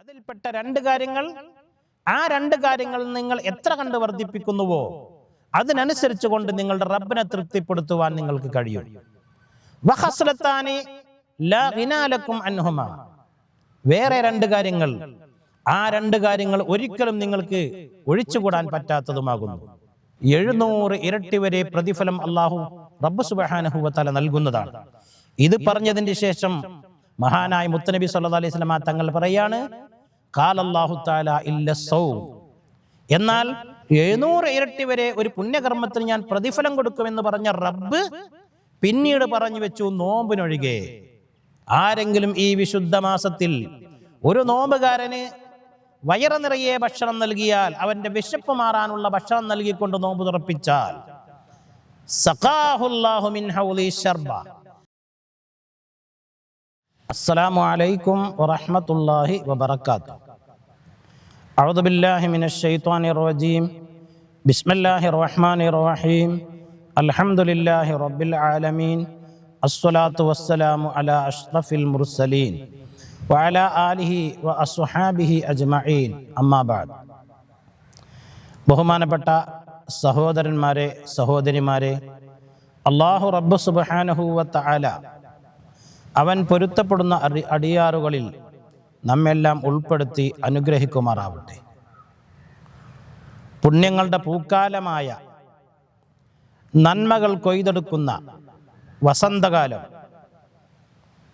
അതിൽപ്പെട്ട രണ്ട് കാര്യങ്ങൾ ആ രണ്ട് കാര്യങ്ങൾ നിങ്ങൾ എത്ര കണ്ട് വർദ്ധിപ്പിക്കുന്നുവോ അതിനനുസരിച്ച് കൊണ്ട് നിങ്ങളുടെ റബ്ബിനെ തൃപ്തിപ്പെടുത്തുവാൻ നിങ്ങൾക്ക് കഴിയും. വേറെ രണ്ട് കാര്യങ്ങൾ ആ രണ്ട് കാര്യങ്ങൾ ഒരിക്കലും നിങ്ങൾക്ക് ഒഴിച്ചുകൂടാൻ പറ്റാത്തതുമാകുന്നു. എഴുന്നൂറ് ഇരട്ടി വരെ പ്രതിഫലം അള്ളാഹു റബ്ബ് തല നൽകുന്നതാണ്. ഇത് പറഞ്ഞതിന് ശേഷം മഹാനായ മുത്തനബി സല്ലാ അലൈഹി സ്വലമ തങ്ങൾ പറയാണ് എന്നാൽ എഴുന്നൂറ് ഇരട്ടി വരെ ഒരു പുണ്യകർമ്മത്തിന് ഞാൻ പ്രതിഫലം കൊടുക്കുമെന്ന് പറഞ്ഞ റബ്ബ് പിന്നീട് പറഞ്ഞു വെച്ചു നോമ്പിനൊഴികെ. ആരെങ്കിലും ഈ വിശുദ്ധ മാസത്തിൽ ഒരു നോമ്പുകാരന് വയറ നിറയെ ഭക്ഷണം നൽകിയാൽ അവന്റെ വിശപ്പ് മാറാനുള്ള ഭക്ഷണം നൽകിക്കൊണ്ട് നോമ്പ് തുറപ്പിച്ചാൽ അസ്സലാമു അലൈക്കും വറഹ്മത്തുള്ളാഹി വബറകാതുഹു. أعوذ بالله من الشيطان الرجيم بسم الله الرحمن الرحيم الحمد لله رب العالمين الصلاة والسلام على أشرف المرسلين وعلى آله وأصحابه أجمعين أما بعد ബഹുമാനപ്പെട്ട സഹോദരന്മാരെ സഹോദരിമാരെ അള്ളാഹു റബ്ബ് സുബാനഹൂവത്ത ആല അവൻ പൊരുത്തപ്പെടുന്ന അടി അടിയാറുകളിൽ നമ്മെല്ലാം ഉൾപ്പെടുത്തി അനുഗ്രഹിക്കുമാറാവട്ടെ. പുണ്യങ്ങളുടെ പൂക്കാലമായ നന്മകൾ കൊയ്തെടുക്കുന്ന വസന്തകാലം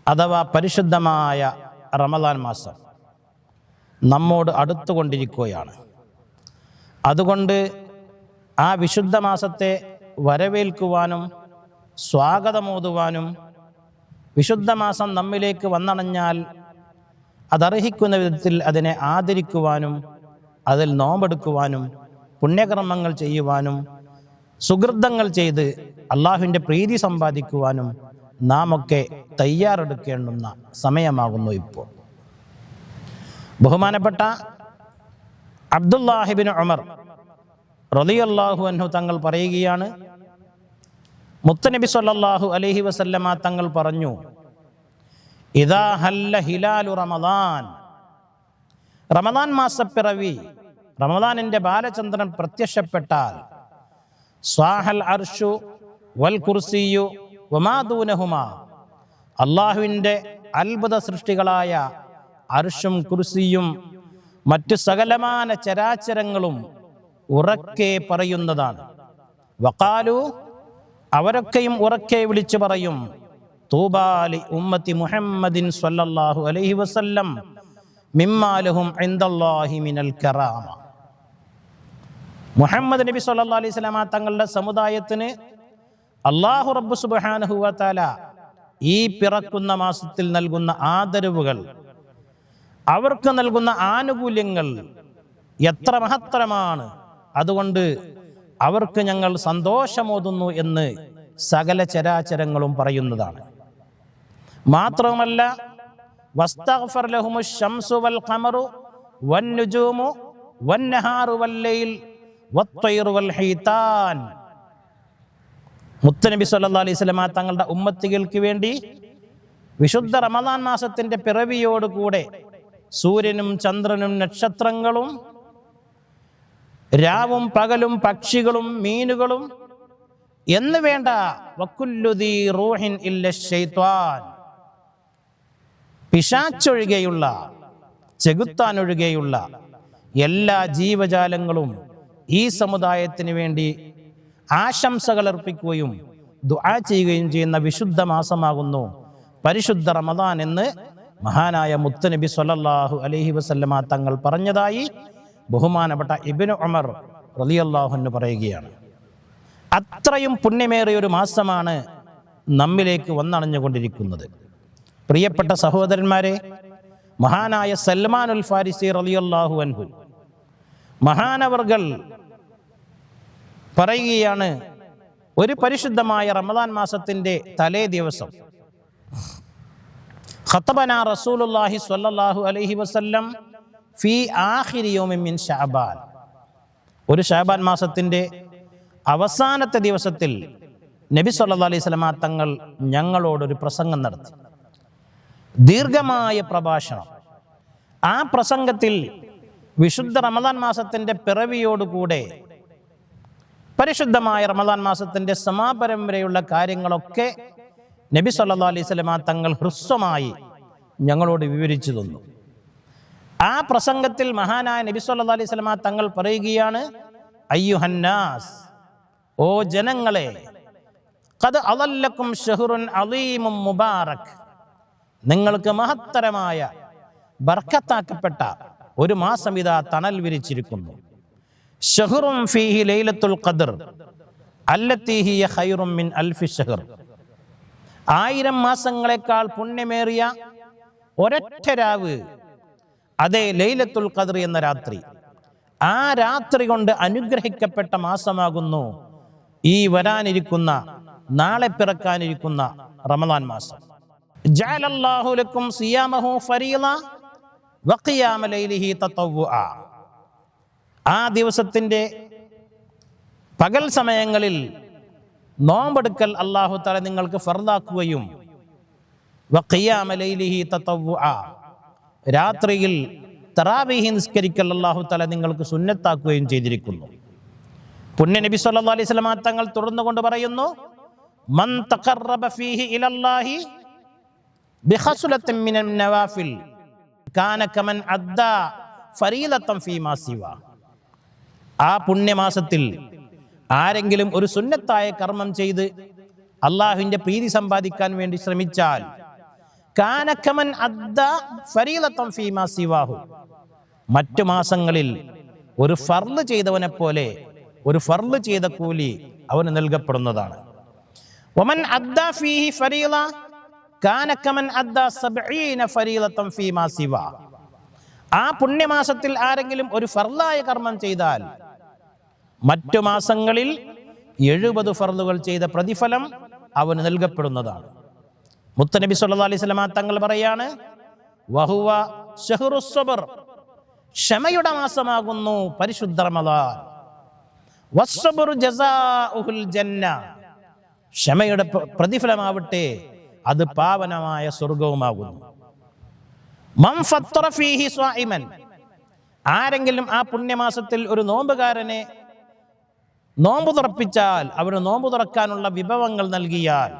അഥവാ പരിശുദ്ധമായ റമദാൻ മാസം നമ്മോട് അടുത്തുകൊണ്ടിരിക്കുകയാണ്. അതുകൊണ്ട് ആ വിശുദ്ധ മാസത്തെ വരവേൽക്കുവാനും സ്വാഗതമോതുവാനും വിശുദ്ധ മാസം നമ്മിലേക്ക് വന്നണഞ്ഞാൽ അതർഹിക്കുന്ന വിധത്തിൽ അതിനെ ആദരിക്കുവാനും അതിൽ നോമ്പെടുക്കുവാനും പുണ്യകർമ്മങ്ങൾ ചെയ്യുവാനും സുഹൃതങ്ങൾ ചെയ്ത് അള്ളാഹുവിന്റെ പ്രീതി സമ്പാദിക്കുവാനും നാം ഒക്കെ തയ്യാറെടുക്കേണ്ടുന്ന സമയമാകുന്നു ഇപ്പോൾ. ബഹുമാനപ്പെട്ട അബ്ദുല്ലാഹിബിൻ ഉമർ റളിയല്ലാഹു അൻഹു തങ്ങൾ പറയുകയാണ് മുത്തനബി സല്ലാഹു അലഹി വസല്ലമ തങ്ങൾ പറഞ്ഞു ഹല്ല ഹിലാലു റമദാൻ. റമദാൻ മാസപ്പിറവി. റമദാനിന്റെ ബാലചന്ദ്രൻ പ്രത്യക്ഷപ്പെട്ടാൽ സ്വാഹൽ അർഷു വൽ കുർസിയു വമാദൂനഹുമ അള്ളാഹുവിന്റെ അത്ഭുത സൃഷ്ടികളായ അർഷും കുർസിയും മറ്റു സകലമാന ചരാചരങ്ങളും ഉറക്കെ പറയുന്നതാണ്. വക്കാലു അവരൊക്കെയും ഉറക്കെ വിളിച്ചു പറയും. തൂബാലി ഉമ്മത്തി മുഹമ്മദിൻ സല്ലല്ലാഹു അലൈഹി വസല്ലം മിമ്മാലഹും ഇൻദല്ലാഹി മിനൽ കറാമ. മുഹമ്മദ് നബി സല്ലല്ലാഹു അലൈഹി വസല്ലമ തങ്ങളുടെ സമുദായത്തിന് അള്ളാഹു റബ്ബ് സുബ്ഹാനഹു വ തആല ഈ പിറക്കുന്ന മാസത്തിൽ നൽകുന്ന ആദരവുകൾ അവർക്ക് നൽകുന്ന ആനുകൂല്യങ്ങൾ എത്ര മഹത്തരമാണ്. അതുകൊണ്ട് അവർക്ക് ഞങ്ങൾ സന്തോഷമോതുന്നു എന്ന് സകല ചരാചരങ്ങളും പറയുന്നതാണ്. മാത്രവുമല്ല വസ്തഗ്ഫർ വൽ ഖമറു വന്നുജൂമു വന്നഹാറു വല്ലൈൽ വത്തൈറു വൽ ഹീതാൻ മുത്തനബി സല്ലാ അലൈഹി സ്വലമ തങ്ങളുടെ ഉമ്മത്തികൾക്ക് വേണ്ടി വിശുദ്ധ റമദാൻ മാസത്തിന്റെ പിറവിയോടുകൂടെ സൂര്യനും ചന്ദ്രനും നക്ഷത്രങ്ങളും രാവും പകലും പക്ഷികളും മീനുകളും എന്ന് വേണ്ട വക്കുല്ലുദീ റൂഹിൻ ഇല്ല ശൈത്വാൻ. പിശാച്ചൊഴികെയുള്ള ചെകുത്താനൊഴികെയുള്ള എല്ലാ ജീവജാലങ്ങളും ഈ സമുദായത്തിന് വേണ്ടി ആശംസകൾ അർപ്പിക്കുകയും ദുആ ചെയ്യുകയും ചെയ്യുന്ന വിശുദ്ധ മാസമാകുന്നു. പരിശുദ്ധ റമദാൻ എന്ന് മഹാനായ മുത്തനബി സ്വല്ലല്ലാഹു അലൈഹി വസല്ലമ തങ്ങൾ പറഞ്ഞതായി ബഹുമാനപ്പെട്ട ഇബ്നു ഉമർ റളിയല്ലാഹു പറയുകയാണ്. അത്രയും പുണ്യമേറിയ ഒരു മാസമാണ് നമ്മിലേക്ക് വന്നണഞ്ഞുകൊണ്ടിരിക്കുന്നത്. പ്രിയപ്പെട്ട സഹോദരന്മാരെ മഹാനായ സൽമാൻ ഉൽ ഫാരിസി റളിയല്ലാഹു അൻഹു. മഹാനവർകൾ പറയുകയാണ് ഒരു പരിശുദ്ധമായ റമദാൻ മാസത്തിന്റെ തലേ ദിവസം ഖത്തബന റസൂലുള്ളാഹി സ്വല്ലല്ലാഹു അലൈഹി വസല്ലം ഫി ആഖിരി യൗമിൻ മിൻ ഷഅബാൻ. ഒരു ഷാബാൻ മാസത്തിന്റെ അവസാനത്തെ ദിവസത്തിൽ നബി സല്ലല്ലാഹു അലൈഹി വസല്ലമ തങ്ങൾ ഞങ്ങളോടൊരു പ്രസംഗം നടത്തി. ദീർഘമായ പ്രഭാഷണം. ആ പ്രസംഗത്തിൽ വിശുദ്ധ റമദാൻ മാസത്തിന്റെ പിറവിയോടുകൂടെ പരിശുദ്ധമായ റമദാൻ മാസത്തിന്റെ സമാപനം വരെയുള്ള കാര്യങ്ങളൊക്കെ നബി സല്ലാ അലൈഹി സ്വലമ തങ്ങൾ ഹ്രസ്വമായി ഞങ്ങളോട് വിവരിച്ചു തന്നു. ആ പ്രസംഗത്തിൽ മഹാനായ നബി സല്ലാ അലൈഹി സ്വലമ തങ്ങൾ പറയുകയാണ് അയ്യുഹന്നാസ് ഓ ജനങ്ങളെ കത് അതല്ലക്കും ഷെഹുറുൻ അലീമും മുബാറക്. നിങ്ങൾക്ക് മഹത്തരമായ ബർക്കത്താക്കപ്പെട്ട ഒരു മാസം ഇതാ തണൽ വിരിച്ചിരിക്കുന്നു. ഷഹറും ഫീഹി ലൈലത്തുൽ ഖദർ. അല്ലത്തീഹിയ ഹൈറും മിൻ അൽഫി ഷഹർ. ആയിരം മാസങ്ങളെക്കാൾ പുണ്യമേറിയ ഒരൊറ്റ രാവ് അതേ ലൈലത്തുൽ ഖദർ എന്ന രാത്രി. ആ രാത്രി കൊണ്ട് അനുഗ്രഹിക്കപ്പെട്ട മാസമാകുന്നു ഈ വരാനിരിക്കുന്ന നാളെ പിറക്കാനിരിക്കുന്ന റമദാൻ മാസം. സിയാമഹു ആ ദിവസത്തിന്റെ പകൽ സമയങ്ങളിൽ നോമ്പെടുക്കൽ അള്ളാഹു തല നിങ്ങൾക്ക് ഫർദാക്കുകയും രാത്രിയിൽ തറാവീഹി നിസ്കരിക്കൽ അള്ളാഹു തല നിങ്ങൾക്ക് സുന്നത്താക്കുകയും ചെയ്തിരിക്കുന്നു. പുണ്യ നബി സല്ലാ അലൈഹി സ്വലമാ തങ്ങൾ തുടർന്നുകൊണ്ട് പറയുന്നു മൻ തഖറബ ഫീഹി ഇലല്ലാഹി നവാഫിൽ. അദ്ദ ഫീമാ ആ പുണ്യമാസത്തിൽ ആരെങ്കിലും ഒരു സുന്നത്തായ കർമ്മം ചെയ്ത് അള്ളാഹുവിന്റെ പ്രീതി സമ്പാദിക്കാൻ വേണ്ടി ശ്രമിച്ചാൽ കാനക്കമൻ അദ്ദ ഫീമാ സിവാഹു. മറ്റു മാസങ്ങളിൽ ഒരു ഫർൾ ചെയ്തവനെ പോലെ ഒരു ഫർൾ ചെയ്ത കൂലി അവന് നൽകപ്പെടുന്നതാണ്. ഒമൻ അദ്ദ ഫീഹി ഫരീല കാനക്കമൻ ആ പുണ്യമാസത്തിൽ ആരെങ്കിലും ഒരു ഫർലായ കർമ്മം ചെയ്താൽ മറ്റു മാസങ്ങളിൽ എഴുപത് ഫർലുകൾ ചെയ്ത പ്രതിഫലം അവന് നൽകപ്പെടുന്നതാണ്. മുത്തനബി സല്ലി അലൈഹി വസല്ലമ തങ്ങൾ പറയാണ് വഹുവ ഷഹ്റു സ്വബർ ക്ഷമയുടെ മാസമാകുന്നു പരിശുദ്ധ റമദാൻ. വസ്സബറു ജസാഉഹുൽ ജന്ന ക്ഷമയുടെ പ്ര- പ്രതിഫലമാവട്ടെ അത് പാവനമായ സ്വർഗവുമാകുന്നു ആരെങ്കിലും ആ പുണ്യമാസത്തിൽ ഒരു നോമ്പുകാരനെ നോമ്പു തുറപ്പിച്ചാൽ അവന് നോമ്പു തുറക്കാനുള്ള വിഭവങ്ങൾ നൽകിയാൽ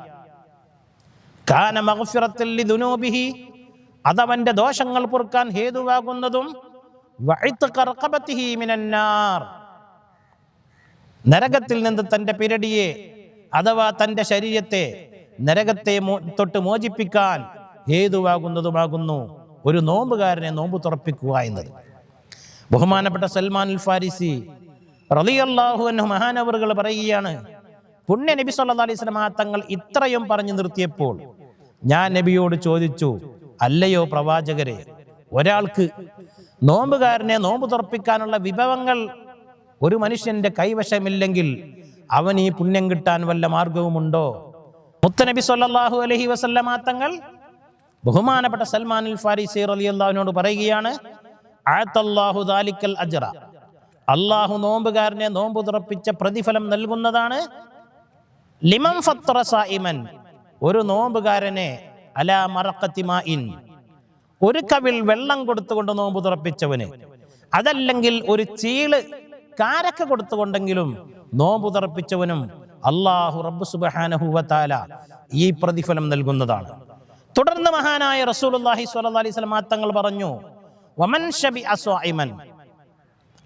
അതവന്റെ ദോഷങ്ങൾ പൊറുക്കാൻ ഹേതുവാകുന്നതും നരകത്തിൽ നിന്ന് തന്റെ പിരടിയെ അഥവാ തന്റെ ശരീരത്തെ നരകത്തെ തൊട്ട് മോചിപ്പിക്കാൻ ഹേതുവാകുന്നതുമാകുന്നു. ഒരു നോമ്പുകാരനെ നോമ്പ് തുറപ്പിക്കുക എന്നത്. ബഹുമാനപ്പെട്ട സൽമാൻ അൽ ഫാരിസി റളിയല്ലാഹു എന്ന മഹാനവറുകൾ പറയുകയാണ് പുണ്യ നബി സല്ലാ അലൈഹി വസല്ലമ തങ്ങൾ ഇത്രയും പറഞ്ഞു നിർത്തിയപ്പോൾ ഞാൻ നബിയോട് ചോദിച്ചു അല്ലയോ പ്രവാചകരെ ഒരാൾക്ക് നോമ്പുകാരനെ നോമ്പ് തുറപ്പിക്കാനുള്ള വിഭവങ്ങൾ ഒരു മനുഷ്യന്റെ കൈവശമില്ലെങ്കിൽ അവൻ ഈ പുണ്യം കിട്ടാൻ വല്ല മാർഗവുമുണ്ടോ? മുത്തനബി സല്ലല്ലാഹു അലൈഹി തങ്ങൾ ബഹുമാനപ്പെട്ട സൽമാൻ അൽ ഫാരിസി അൻഹുനോട് പറയുകയാണ് ആത്തല്ലാഹു ദാലിക്കൽ അജ്റ. അള്ളാഹു നോമ്പുകാരനെ നോമ്പ് തുറപ്പിച്ച പ്രതിഫലം നൽകുന്നതാണ് ലിമം ഫത്തറ സായിമൻ ഒരു നോമ്പുകാരനെ അലാ മാഇൻ ഒരു കവിൽ വെള്ളം കൊടുത്തുകൊണ്ട് നോമ്പ് തുറപ്പിച്ചവന് അതല്ലെങ്കിൽ ഒരു ചീൾ കാരക്ക കൊടുത്തുകൊണ്ടെങ്കിലും നോമ്പ് തുറപ്പിച്ചവനും അള്ളാഹു റബ്ബ് സുബ്ഹാനഹു വതആല ഈ പ്രതിഫലം നൽകുന്നതാണ്. തുടർന്ന് മഹാനായ റസൂലുള്ളാഹി സ്വല്ലല്ലാഹി അലൈഹി വസല്ലം തങ്ങൾ പറഞ്ഞു വമൻ ഷബി സ്വായിമൻ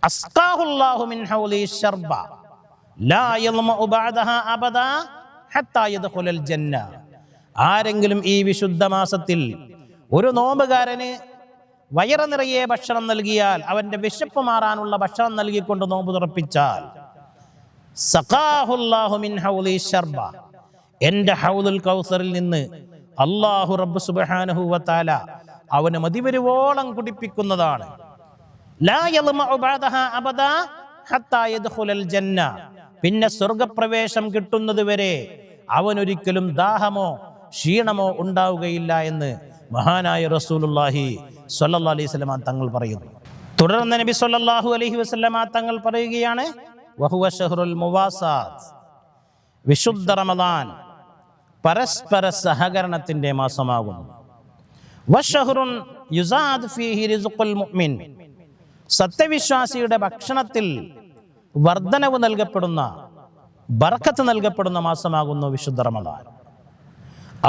അസ്ഖാഹുല്ലാഹു മിൻ ഹൗലി ശർബ ലാ യൽമഉ ബഅദഹ അബദ ഹത്താ യദ്ഖുലൽ ജന്ന. ആരെങ്കിലും ഈ വിശുദ്ധ മാസത്തിൽ ഒരു നോമ്പുകാരന് വയറ നിറയെ ഭക്ഷണം നൽകിയാൽ അവന്റെ വിശപ്പ് മാറാനുള്ള ഭക്ഷണം നൽകിക്കൊണ്ട് നോമ്പ് തുറപ്പിച്ചാൽ സഖാഹുല്ലാഹു മിൻ ഹൗലി ശർബ എന്റെ ഹൗലുൽ കൗസറിൽ നിന്ന് അള്ളാഹു റബ്ബ് സുബ്ഹാനഹു വത്താല അവന് മതിവരുവോളം കുടിപ്പിക്കുന്നതാണ്. പിന്നെ സ്വർഗപ്രവേശം കിട്ടുന്നത് വരെ അവനൊരിക്കലും ദാഹമോ ക്ഷീണമോ ഉണ്ടാവുകയില്ല എന്ന് മഹാനായ റസൂലുള്ളാഹി സ്വല്ലല്ലാഹു അലൈഹി വസല്ലമ തങ്ങൾ പറയുന്നു. തുടർന്ന് നബി സ്വല്ലല്ലാഹു അലൈഹി വസല്ലമ തങ്ങൾ പറയുകയാണ് വഹുവ ഷഹ്റുൽ മുവാസാത്ത് വിശുദ്ധ റമദാൻ പരസ്പര സഹകരണത്തിന്റെ മാസമാകുന്നു. വഷഹ്റുൻ യുസാദ് ഫീഹി റിസ്ഖുൽ മുഅ്മിൻ. സത്യവിശ്വാസിയുടെ ഭക്ഷണത്തിൽ വർധനവ് നൽകപ്പെടുന്ന ബർക്കത്ത് നൽകപ്പെടുന്ന മാസമാകുന്നു വിശുദ്ധ റമദാൻ.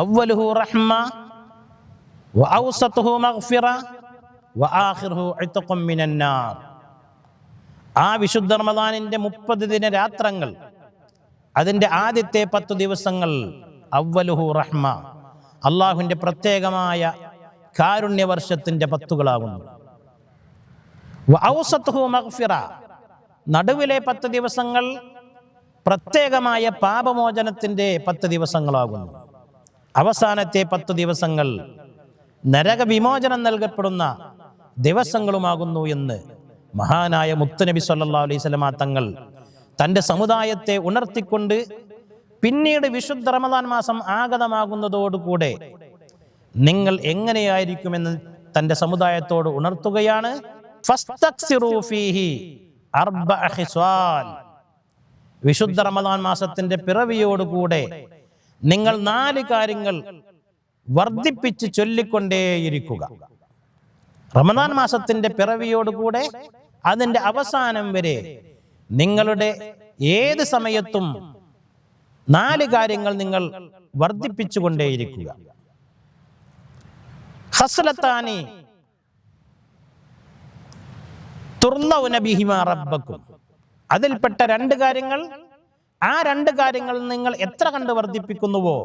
അവലുഹു റഹ്മ വ ഔസതുഹു മഗ്ഫിറ വ ആഖിറുഹു ഇത്ഖും മിനന്നാർ. ആ വിശുദ്ധ റമദാനിന്റെ മുപ്പത് ദിന രാത്രങ്ങൾ അതിന്റെ ആദ്യത്തെ പത്ത് ദിവസങ്ങൾ അവലുഹു റഹ്മ അള്ളാഹുവിന്റെ പ്രത്യേകമായ കാരുണ്യവർഷത്തിന്റെ പത്തുകളാകുന്നു മഗ്ഫിറ നടുവിലെ പത്ത് ദിവസങ്ങൾ പ്രത്യേകമായ പാപമോചനത്തിന്റെ പത്ത് ദിവസങ്ങളാകുന്നു. അവസാനത്തെ പത്ത് ദിവസങ്ങൾ നരകവിമോചനം നൽകപ്പെടുന്ന ദിവസങ്ങളുമാകുന്നു എന്ന് മഹാനായ മുത്തനബി സല്ലാ അലൈഹി സ്വലമാ തങ്ങൾ തന്റെ സമുദായത്തെ ഉണർത്തിക്കൊണ്ട് പിന്നീട് വിശുദ്ധ റമദാൻ മാസം ആഗതമാകുന്നതോടുകൂടെ നിങ്ങൾ എങ്ങനെയായിരിക്കുമെന്ന് തന്റെ സമുദായത്തോട് ഉണർത്തുകയാണ്. വിശുദ്ധ റമദാൻ മാസത്തിന്റെ പിറവിയോടുകൂടെ നിങ്ങൾ നാല് കാര്യങ്ങൾ വർദ്ധിപ്പിച്ച് ചൊല്ലിക്കൊണ്ടേയിരിക്കുക റമദാൻ മാസത്തിന്റെ പിറവിയോടുകൂടെ അതിന്റെ അവസാനം വരെ നിങ്ങളുടെ ഏത് സമയത്തും നാല് കാര്യങ്ങൾ നിങ്ങൾ വർദ്ധിപ്പിച്ചുകൊണ്ടേയിരിക്കുക. ഹസ്ലത്താനി തുർലൗന ബിഹിമ റബ്ബക്കും. അതിൽപ്പെട്ട രണ്ട് കാര്യങ്ങൾ ആ രണ്ട് കാര്യങ്ങൾ നിങ്ങൾ എത്ര കണ്ട് വർദ്ധിപ്പിക്കുന്നുവോ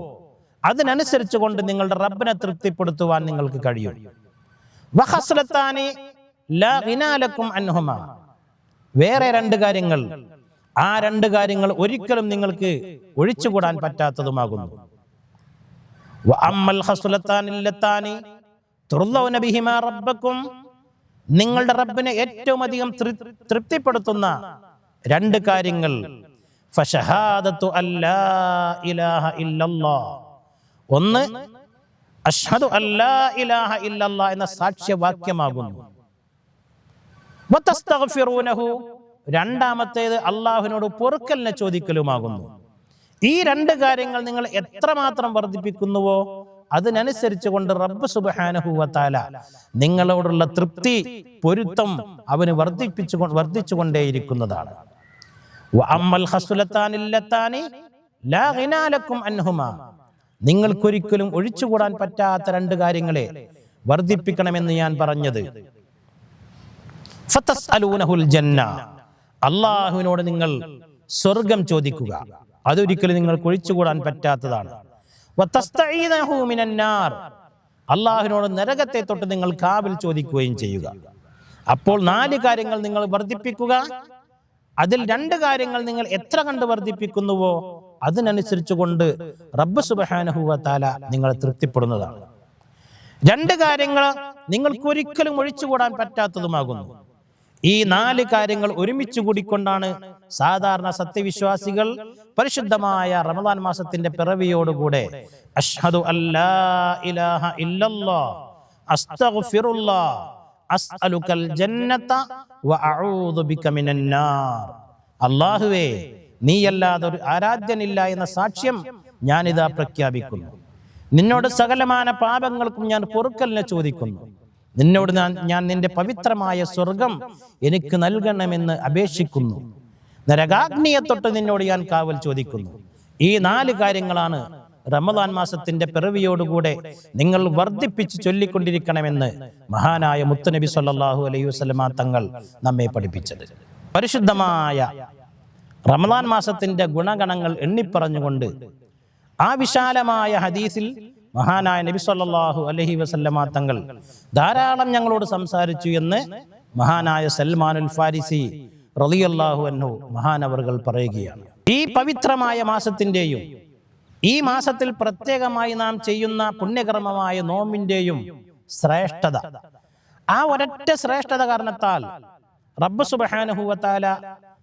അതിനനുസരിച്ച് കൊണ്ട് നിങ്ങളുടെ റബ്ബിനെ തൃപ്തിപ്പെടുത്തുവാൻ നിങ്ങൾക്ക് കഴിയും. വഹസ്ലത്താനി അൻഹുമ. വേറെ രണ്ട് കാര്യങ്ങൾ. ആ രണ്ട് കാര്യങ്ങൾ ഒരിക്കലും നിങ്ങൾക്ക് ഒഴിച്ചുകൂടാൻ പറ്റാത്തതുമാകുന്നു. നിങ്ങളുടെ റബ്ബിനെ ഏറ്റവും അധികം തൃപ്തിപ്പെടുത്തുന്ന രണ്ട് കാര്യങ്ങൾ. ഒന്ന് അഷ്ഹദു അല്ലാ ഇലാഹ ഇല്ലല്ലാഹ് എന്ന സാക്ഷ്യവാക്യമാകുന്നു. രണ്ടാമത്തേത് അള്ളാഹുവിനോട് പൊറുക്കലിനെ ചോദിക്കലുമാകുന്നു. ഈ രണ്ട് കാര്യങ്ങൾ നിങ്ങൾ എത്രമാത്രം വർദ്ധിപ്പിക്കുന്നുവോ അതിനനുസരിച്ച് കൊണ്ട് റബ്ബ് സുബാനഹുവത്താല നിങ്ങളോടുള്ള തൃപ്തി പൊരുത്തം അവന് വർദ്ധിപ്പിച്ചു വർദ്ധിച്ചുകൊണ്ടേയിരിക്കുന്നതാണ്. അൻഹുമാ. നിങ്ങൾക്കൊരിക്കലും ഒഴിച്ചുകൂടാൻ പറ്റാത്ത രണ്ട് കാര്യങ്ങളെ വർദ്ധിപ്പിക്കണമെന്ന് ഞാൻ പറഞ്ഞത്. ജന്ന അള്ളാഹുവിനോട് നിങ്ങൾ സ്വർഗം ചോദിക്കുക. അതൊരിക്കലും നിങ്ങൾക്ക് ഒഴിച്ചുകൂടാൻ പറ്റാത്തതാണ്. അള്ളാഹുവിനോട് നരകത്തെ തൊട്ട് നിങ്ങൾ കാവിൽ ചോദിക്കുകയും ചെയ്യുക. അപ്പോൾ നാല് കാര്യങ്ങൾ നിങ്ങൾ വർദ്ധിപ്പിക്കുക. അതിൽ രണ്ട് കാര്യങ്ങൾ നിങ്ങൾ എത്ര കണ്ട് വർദ്ധിപ്പിക്കുന്നുവോ അതിനനുസരിച്ച് കൊണ്ട് റബ്ബ് സുബഹാനഹുവ താല നിങ്ങളെ തൃപ്തിപ്പെടുന്നതാണ്. രണ്ട് കാര്യങ്ങൾ നിങ്ങൾക്ക് ഒരിക്കലും ഒഴിച്ചുകൂടാൻ പറ്റാത്തതുമാകുന്നു. ഈ നാല് കാര്യങ്ങൾ ഒരുമിച്ച് കൂടിക്കൊണ്ടാണ് സാധാരണ സത്യവിശ്വാസികൾ പരിശുദ്ധമായ റമദാൻ മാസത്തിന്റെ പിറവിയോടുകൂടെ അഷ്ഹദു അസ്അലുക്കൽ ജന്നത ബിക മിനന്നാർ നാർ. അല്ലാഹുവേ നീയല്ലാതെ ഒരു ആരാധ്യനില്ല എന്ന സാക്ഷ്യം ഞാനിതാ പ്രഖ്യാപിക്കുന്നു. നിന്നോട് സകലമാന പാപങ്ങൾക്കും ഞാൻ പൊറുക്കലിനെ ചോദിക്കുന്നു. നിന്നോട് ഞാൻ നിന്റെ പവിത്രമായ സ്വർഗം എനിക്ക് നൽകണമെന്ന് അപേക്ഷിക്കുന്നു. നരകാഗ്നിയെ തൊട്ട് നിന്നോട് ഞാൻ കാവൽ ചോദിക്കുന്നു. ഈ നാല് കാര്യങ്ങളാണ് റമദാൻ മാസത്തിന്റെ പിറവിയോടുകൂടെ നിങ്ങൾ വർദ്ധിപ്പിച്ച് ചൊല്ലിക്കൊണ്ടിരിക്കണമെന്ന് മഹാനായ മുത്തുനബി സല്ലാഹു അലൈഹി വസ്ലമ തങ്ങൾ നമ്മെ പഠിപ്പിച്ചത്. പരിശുദ്ധമായ റമദാൻ മാസത്തിന്റെ ഗുണഗണങ്ങൾ എണ്ണിപ്പറഞ്ഞുകൊണ്ട് ആ വിശാലമായ ഹദീസിൽ മഹാനായ നബി സല്ലല്ലാഹു അലൈഹി വസല്ലമ തങ്ങൾ ധാരാളം ഞങ്ങളോട് സംസാരിച്ചു എന്ന് മഹാനായ സൽമാനുൽ ഫാരിസി റളിയല്ലാഹു അൻഹു മഹാനവറുകൾ പറയുകയാണ്. ഈ പവിത്രമായ മാസത്തിന്റെയും ഈ മാസത്തിൽ പ്രത്യേകമായി നാം ചെയ്യുന്ന പുണ്യകർമ്മമായ നോമ്പിന്റെയും ശ്രേഷ്ഠത. ആ ഒരൊറ്റ ശ്രേഷ്ഠത കാരണത്താൽ റബ്ബ് സുബഹാനുഹുവത്താല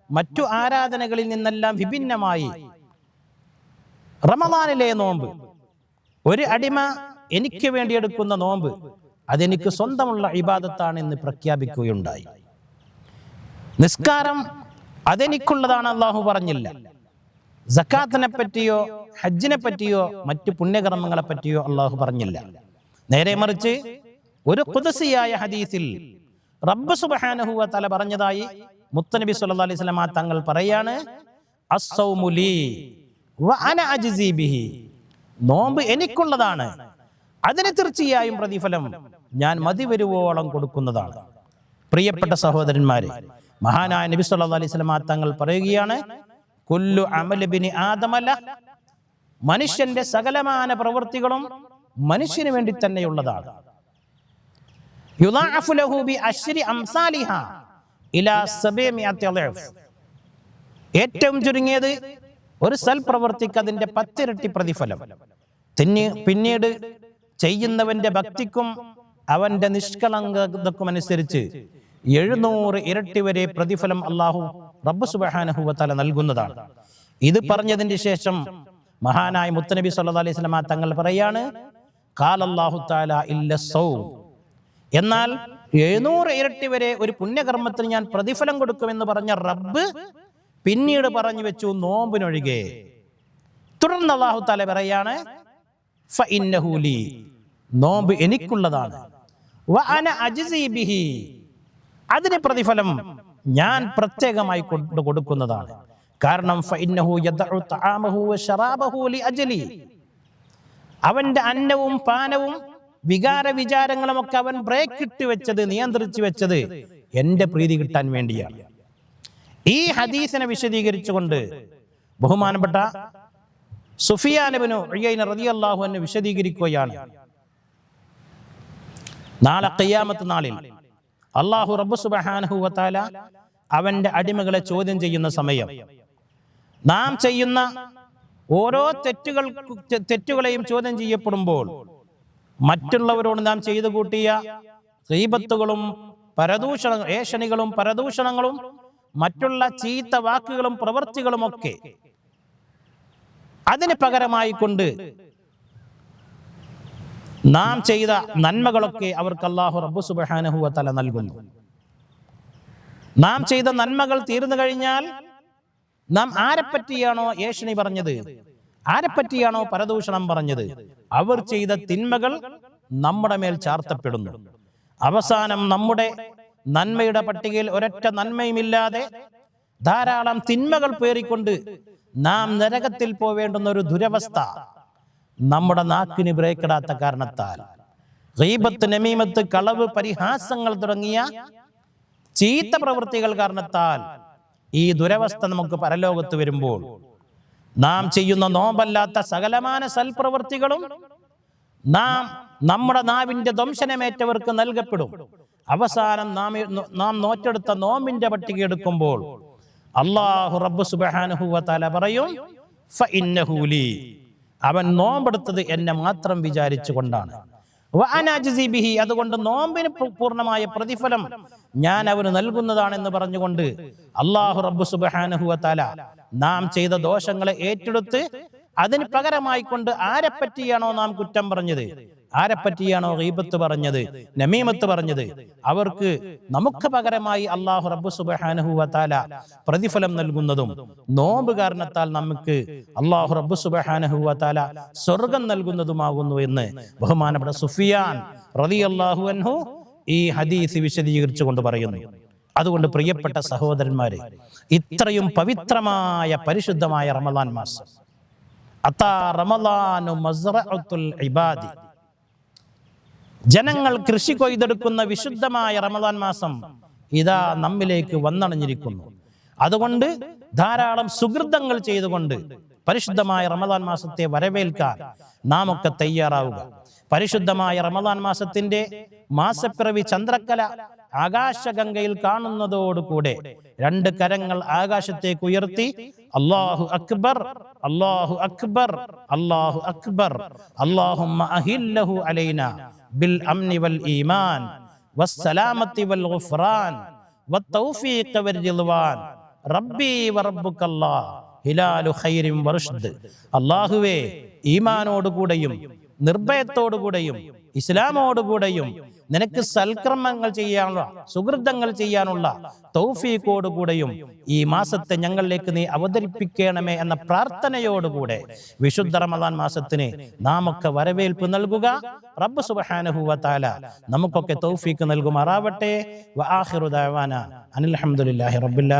മറ്റു ആരാധനകളിൽ നിന്നെല്ലാം വിഭിന്നമായി റമദാനിലെ നോമ്പ് ഒരു അടിമ എനിക്ക് വേണ്ടി എടുക്കുന്ന നോമ്പ് അതെനിക്ക് സ്വന്തമുള്ള ഇബാദത്താണ് എന്ന് പ്രഖ്യാപിക്കുകയുണ്ടായി. നിസ്കാരം അതെനിക്കുള്ളതാണ് അള്ളാഹു പറഞ്ഞില്ല. സക്കാത്തിനെ പറ്റിയോ ഹജ്ജിനെ പറ്റിയോ മറ്റ് പുണ്യകർമ്മങ്ങളെ പറ്റിയോ അള്ളാഹു പറഞ്ഞില്ല. നേരെ മറിച്ച് ഒരു കുതിസിയായ ഹദീസിൽ റബ്ബ് സുബ്ഹാനഹു തല പറഞ്ഞതായി മുത്തനബി സല്ലല്ലാഹു അലൈഹി വസല്ലമ തങ്ങൾ പറയാണ് വ അന നോമ്പ് എനിക്കുള്ളതാണ്. അതിന് തീർച്ചയായും പ്രതിഫലം ഞാൻ മതി വരുവോളം കൊടുക്കുന്നതാണ്. പ്രിയപ്പെട്ട സഹോദരന്മാരെ മഹാനായ നബി സല്ലല്ലാഹു അലൈഹി വസല്ലമ തങ്ങൾ പറയുകയാണ് കുല്ലു അമല ബിനി ആദമല. മനുഷ്യന്റെ സകലമാന പ്രവൃത്തികളും മനുഷ്യന് വേണ്ടി തന്നെയുള്ളതാണ്. ഏറ്റവും ചുരുങ്ങിയത് ഒരു സൽപ്രവർത്തിക്ക് അതിന്റെ പത്തിരട്ടി പ്രതിഫലം. തിന്നി പിന്നീട് ചെയ്യുന്നവന്റെ ഭക്തിക്കും അവന്റെ നിഷ്കളങ്കതക്കും അനുസരിച്ച് എഴുന്നൂറ് ഇരട്ടി വരെ പ്രതിഫലം അള്ളാഹു റബ്ബ് സുബഹാനഹുവ തല നൽകുന്നതാണ്. ഇത് പറഞ്ഞതിന് ശേഷം മഹാനായ മുത്തനബി സല്ലാ അലൈഹി വസല്ലമ തങ്ങൾ പറയാണ് കാലല്ലാഹു തആല ഇല്ല സൗം. എന്നാൽ എഴുന്നൂറ് ഇരട്ടി വരെ ഒരു പുണ്യകർമ്മത്തിന് ഞാൻ പ്രതിഫലം കൊടുക്കുമെന്ന് പറഞ്ഞ റബ്ബ് പിന്നീട് പറഞ്ഞു വെച്ചു നോമ്പിനൊഴികെ. തുടർന്ന് അള്ളാഹു താല പറയാണ് ഫഇന്നഹു ലീ. നോമ്പ് എനിക്കുള്ളതാണ് വഅന. അതിന് പ്രതിഫലം ഞാൻ പ്രത്യേകമായി കൊണ്ട് കൊടുക്കുന്നതാണ് കാരണം ഫഇന്നഹു യദ്ഉ. അവന്റെ അന്നവും പാനവും വികാര വിചാരങ്ങളും ഒക്കെ അവൻ ബ്രേക്ക് ഇട്ട് വെച്ചത് നിയന്ത്രിച്ചു വെച്ചത് എന്റെ പ്രീതി കിട്ടാൻ വേണ്ടിയാണ് ഈ ഹദീസിനെ വിശദീകരിച്ചുകൊണ്ട് ബഹുമാനപ്പെട്ട സുഫിയാനബിനു അൻഹു വിശദീകരിക്കുകയാണ്. നാളെ കയ്യാമത്ത് നാളിൽ അള്ളാഹു റബ്ബു സുബ്ഹാനഹു വതആല അവന്റെ അടിമകളെ ചോദ്യം ചെയ്യുന്ന സമയം. നാം ചെയ്യുന്ന ഓരോ തെറ്റുകൾ തെറ്റുകളെയും ചോദ്യം ചെയ്യപ്പെടുമ്പോൾ മറ്റുള്ളവരോട് നാം ചെയ്തു കൂട്ടിയ ദീപത്തുകളും പരദൂഷണ ഏഷണികളും പരദൂഷണങ്ങളും മറ്റുള്ള ചീത്ത വാക്കുകളും പ്രവൃത്തികളും ഒക്കെ അതിന് പകരമായി കൊണ്ട് നാം ചെയ്ത നന്മകളൊക്കെ അവർക്ക് അള്ളാഹു റബ്ബു സുബ്ഹാനഹു തല നൽകുന്നു. നാം ചെയ്ത നന്മകൾ തീർന്നു കഴിഞ്ഞാൽ നാം ആരെപ്പറ്റിയാണോ ഏഷണി പറഞ്ഞത്? ആരെപ്പറ്റിയാണോ പരദൂഷണം പറഞ്ഞത്? അവർ ചെയ്ത തിന്മകൾ നമ്മുടെ മേൽ ചാർത്തപ്പെടുന്നു. അവസാനം നമ്മുടെ നന്മയുടെ പട്ടികയിൽ ഒരൊറ്റ നന്മയുമില്ലാതെ ധാരാളം തിന്മകൾ പേറിക്കൊണ്ട് നാം നരകത്തിൽ പോവേണ്ടുന്ന ഒരു ദുരവസ്ഥ നമ്മുടെ നാക്കിന് ബ്രേക്കിടാത്ത കാരണത്താൽ. റീബത്ത് നമീമത്ത് കളവ് പരിഹാസങ്ങൾ തുടങ്ങിയ ചീത്ത പ്രവൃത്തികൾ കാരണത്താൽ ഈ ദുരവസ്ഥ നമുക്ക് പരലോകത്ത് വരുമ്പോൾ നാം ചെയ്യുന്ന നോമ്പല്ലാത്ത സകലമാന സൽപ്രവൃത്തികളും നാം നമ്മുടെ നാവിന്റെ ദംശനമേറ്റവർക്ക് നൽകപ്പെടും. അവസാനം നാം നാം നോറ്റെടുത്ത നോമ്പിന്റെ പട്ടിക എടുക്കുമ്പോൾ അള്ളാഹു റബ്ബ് സുബ്ഹാനഹു വതആല പറയും ഫഇന്നഹു ലീ. അവൻ നോമ്പെടുത്തത് എന്നെ മാത്രം വിചാരിച്ചുകൊണ്ടാണ് ബിഹി. അതുകൊണ്ട് നോമ്പിന് പൂർണമായ പ്രതിഫലം ഞാൻ അവന് നൽകുന്നതാണെന്ന് പറഞ്ഞുകൊണ്ട് അള്ളാഹു റബ്ബു സുബ്ഹാനഹു വതആല നാം ചെയ്ത ദോഷങ്ങളെ ഏറ്റെടുത്ത് അതിന് പകരമായി കൊണ്ട് ആരെപ്പറ്റിയാണോ നാം കുറ്റം പറഞ്ഞത് ആരെപ്പറ്റിയാണോ റീബത്ത് പറഞ്ഞത് നമീമത്ത് പറഞ്ഞത്? അവർക്ക് നമുക്ക് പകരമായി അള്ളാഹു റബ്ബു സുബ്ഹാനഹു വതആല പ്രതിഫലം നൽകുന്നതും നോമ്പ് കാരണത്താൽ നമുക്ക് അള്ളാഹു റബ്ബു സുബ്ഹാനഹു വതആല സ്വർഗം നൽകുന്നതുമാകുന്നു എന്ന് ബഹുമാനപ്പെട്ട സുഫിയാൻ റതി അള്ളാഹു അൻഹു ഈ ഹദീസ് വിശദീകരിച്ചുകൊണ്ട് പറയുന്നു. അതുകൊണ്ട് പ്രിയപ്പെട്ട സഹോദരന്മാരെ ഇത്രയും പവിത്രമായ പരിശുദ്ധമായ റമദാൻ മാസം. അത്താ റമദാനു ഇബാദി. ജനങ്ങൾ കൃഷി കൊയ്തെടുക്കുന്ന വിശുദ്ധമായ റമദാൻ മാസം ഇതാ നമ്മിലേക്ക് വന്നണഞ്ഞിരിക്കുന്നു. അതുകൊണ്ട് ധാരാളം സുഹൃതങ്ങൾ ചെയ്തുകൊണ്ട് പരിശുദ്ധമായ റമദാൻ മാസത്തെ വരവേൽക്കാൻ നാം ഒക്കെ തയ്യാറാവുക. പരിശുദ്ധമായ റമദാൻ മാസത്തിന്റെ മാസപ്പിറവി ചന്ദ്രക്കല ആകാശഗംഗയിൽ കാണുന്നതോടുകൂടെ രണ്ട് കരങ്ങൾ ആകാശത്തേക്ക് ഉയർത്തി അള്ളാഹു അക്ബർ അള്ളാഹു അക്ബർ അള്ളാഹു അക്ബർ അള്ളാഹു അലൈന ബിൽ അംനി വൽ ഈമാൻ വസ്സലാമത്തി വൽ ഗുഫ്റാൻ വത്തൗഫീഖ വൽ റബ്ബി വറബ്ബുക്കല്ലാ ഹിലാലു ഖൈരിൻ വറുഷ്ദ്. അല്ലാഹുവേ ഈമാനോടുകൂടെയും നിർഭയത്തോടുകൂടെയും ഇസ്ലാമോടുകൂടെയും നിനക്ക് സൽക്രമങ്ങൾ ചെയ്യാനുള്ള സുഹൃതങ്ങൾ ചെയ്യാനുള്ള തൗഫീഖോടുകൂടെയും ഈ മാസത്തെ ഞങ്ങളിലേക്ക് നീ അവതരിപ്പിക്കണമേ എന്ന പ്രാർത്ഥനയോടുകൂടെ വിശുദ്ധ റമദാൻ മാസത്തിന് നാം ഒക്കെ വരവേൽപ്പ് നൽകുക. റബ്ബ് സുബ്ഹാനഹു വ നമുക്കൊക്കെ തൗഫീക്ക് നൽകുമാറാവട്ടെ. വആഖിറു ദഅവാന അനിൽ ഹംദുലില്ലാഹി റബ്ബിൽ